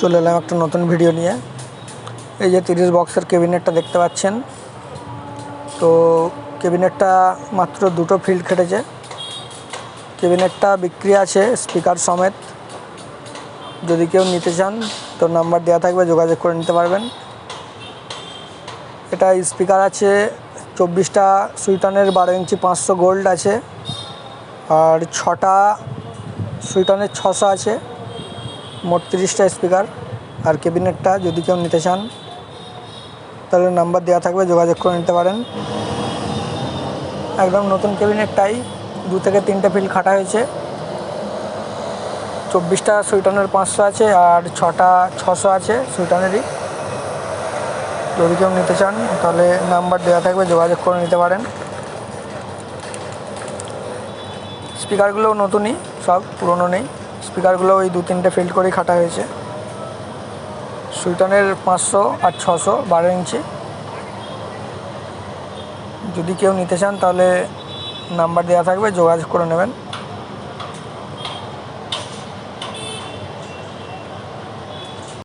চলে এলাম একটা নতুন ভিডিও নিয়ে। এই যে তিরিশ বক্সের কেবিনেটটা দেখতে পাচ্ছেন। তো কেবিনেটটা মাত্র দুটো ফিল্ড খেটেছে। কেবিনেটটা বিক্রি আছে স্পিকার সমেত। যদি কেউ নিতে চান, তো নাম্বার দেওয়া থাকবে, যোগাযোগ করে নিতে পারবেন। এটা স্পিকার আছে, চব্বিশটা সুইটনের বারো ইঞ্চি পাঁচশো গোল্ড আছে। আর ছটা সুইটনের ছশো আছে। মোট তিরিশটা স্পিকার আর ক্যাবিনেটটা যদি কেউ নিতে চান, তাহলে নাম্বার দেওয়া থাকবে, যোগাযোগ করে নিতে পারেন। একদম নতুন ক্যাবিনেটটাই দু থেকে তিনটে ফিল খাটা হয়েছে। চব্বিশটা সুইটনের পাঁচশো আছে আর ছটা, ছশো আছে সুইটনেরই। যদি কেউ নিতে চান, তাহলে নাম্বার দেওয়া থাকবে, যোগাযোগ করে নিতে পারেন। স্পিকারগুলো নতুনই, সব পুরনো নেই। স্পিকারগুলো ওই দু তিনটে ফিল্ড করেই খাটা হয়েছে। সুইটনের পাঁচশো আর ছশো বারো ইঞ্চি। যদি কেউ নিতে চান তাহলে নাম্বার দেওয়া থাকবে, যোগাযোগ করে নেবেন।